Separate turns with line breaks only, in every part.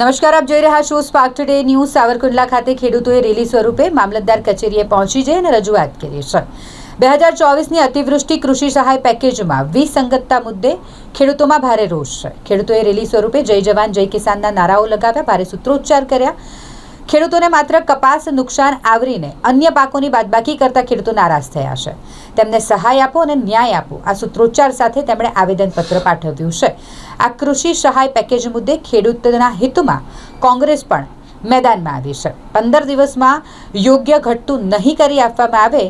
નમસ્કાર, આપ જોઈ રહ્યા છો સ્પાર્ક ટુડે ન્યૂઝ સાવરકુંડલા ખાતે ખેડૂતોએ રેલી સ્વરૂપે મામલતદાર કચેરીએ પહોંચી જઈ અને રજૂઆત કરી છે. બે હજાર ચોવીસની અતિવૃષ્ટિ કૃષિ સહાય પેકેજમાં વિસંગતતા મુદ્દે ખેડૂતોમાં ભારે રોષ છે. ખેડૂતોએ રેલી સ્વરૂપે જય જવાન, જય કિસાનના નારાઓ લગાવ્યા, ભારે સૂત્રોચ્ચાર કર્યા. ખેડૂતોને માત્ર કપાસ, નુકસાન આવરીને અન્ય પાકોની બાદબાકી કરતા ખેડૂતો નારાજ થયા છે. તેમને સહાય આપો અને ન્યાય આપો. આ સૂત્રોચ્ચાર સાથે તેમણે આવેદનપત્ર પાઠવ્યું છે. આ કૃષિ સહાય પેકેજ મુદ્દે ખેડૂતના હિતમાં કોંગ્રેસ પણ મેદાનમાં આવી છે. પંદર દિવસમાં યોગ્ય ઘટતું નહીં કરી આપવામાં આવે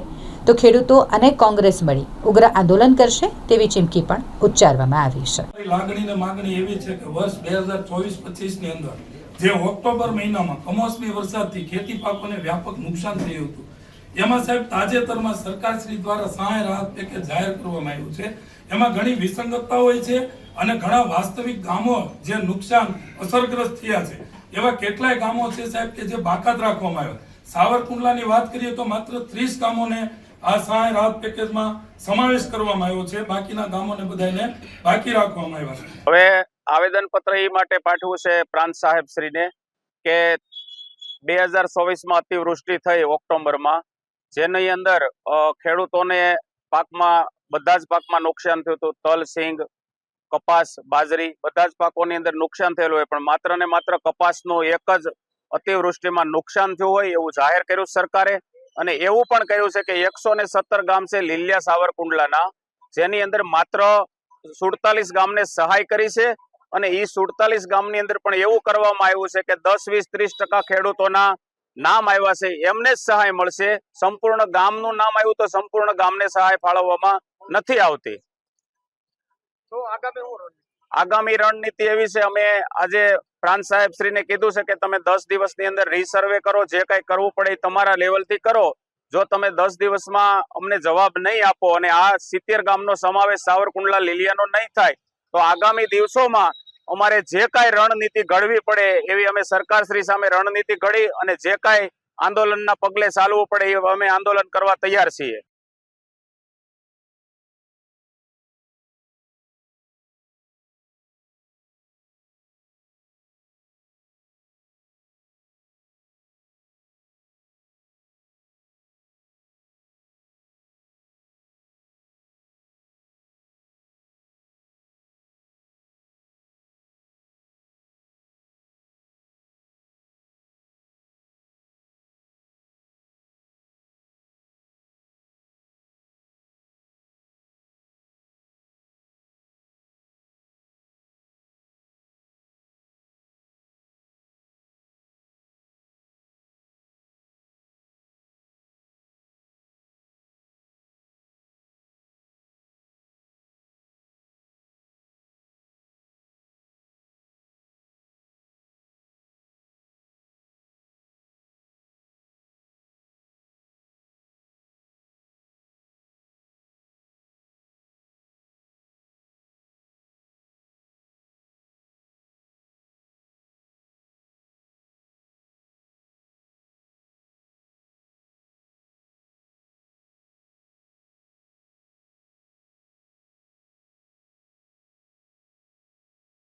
તો ખેડૂતો અને કોંગ્રેસ મળી ઉગ્ર આંદોલન કરશે તેવી ચીમકી પણ ઉચ્ચારવામાં આવી છે.
લાગણી ને માગણી એવી છે કે વર્ષ બે હજાર ચોવીસ પચીસની અંદર જે ઓક્ટોબર મહિનામાં કમોસમી વરસાદથી ખેતી પાકોને વ્યાપક નુકસાન થયું હતું. એમાં સાહેબ તાજેતરમાં સરકારશ્રી દ્વારા સહાય રાહત પેકેજ જાહેર કરવામાં આવ્યું છે. એમાં ઘણી વિસંગતતા હોય છે અને ઘણા વાસ્તવિક ગામો જે નુકસાન અસરગ્રસ્ત થયા છે. એવા કેટલાય ગામો છે સાહેબ કે જે બાકાત રાખવામાં આવ્યા. સાવરકુંડલાની વાત કરીએ તો માત્ર ત્રીસ ગામોને આ સહાય રાહત પેકેજમાં સમાવેશ કરવામાં આવ્યો છે. બાકીના ગામોને બધાને બાકી રાખવામાં આવ્યા છે.
હવે આવેદન પત્ર એ માટે પાઠવું છે પ્રાંત સાહેબ શ્રીને કે બે હજાર ચોવીસમાં અતિવૃષ્ટિ થઈ ઓક્ટોબરમાં, જેની અંદર ખેડૂતોને પાકમાં, બધા જ પાકમાં નુકસાન થયું હતું. તલ, સિંગ, કપાસ, બાજરી, બધા જ પાકોની અંદર નુકસાન થયેલું હોય. પણ માત્ર ને માત્ર કપાસનું એક જ અતિવૃષ્ટિમાં નુકસાન થયું હોય એવું જાહેર કર્યું સરકારે. અને એવું પણ કહ્યું છે કે એકસો ને સત્તર ગામ છે લીલિયા સાવરકુંડલાના, જેની અંદર માત્ર સુડતાલીસ ગામને સહાય કરી છે. અને એ સુડતાલીસ ગામની અંદર પણ એવું કરવામાં આવ્યું છે કે દસ વીસ ત્રીસ ટકા ખેડૂતોના નામ આવ્યા છે એમને જ સહાય મળશે. સંપૂર્ણ ગામનું નામ આવ્યું તો સંપૂર્ણ ગામને સહાય ફાળવવામાં નથી આવતી. આગામી રણનીતિ એવી છે અમે આજે પ્રાંત સાહેબ શ્રીને કીધું છે કે તમે દસ દિવસની અંદર રીસર્વે કરો જે કઈ કરવું પડે એ તમારા લેવલથી કરો. જો તમે દસ દિવસમાં અમને જવાબ નહીં આપો અને આ સિત્તેર ગામનો સમાવેશ સાવરકુંડલા લીલિયાનો નહીં થાય તો આગામી દિવસોમાં અમારે જે કાંઈ રણનીતિ ઘડવી પડે એવી અમે સરકારશ્રી સામે રણનીતિ ઘડી અને જે કાંઈ આંદોલનના પગલે ચાલવું પડે એ અમે આંદોલન કરવા તૈયાર છીએ.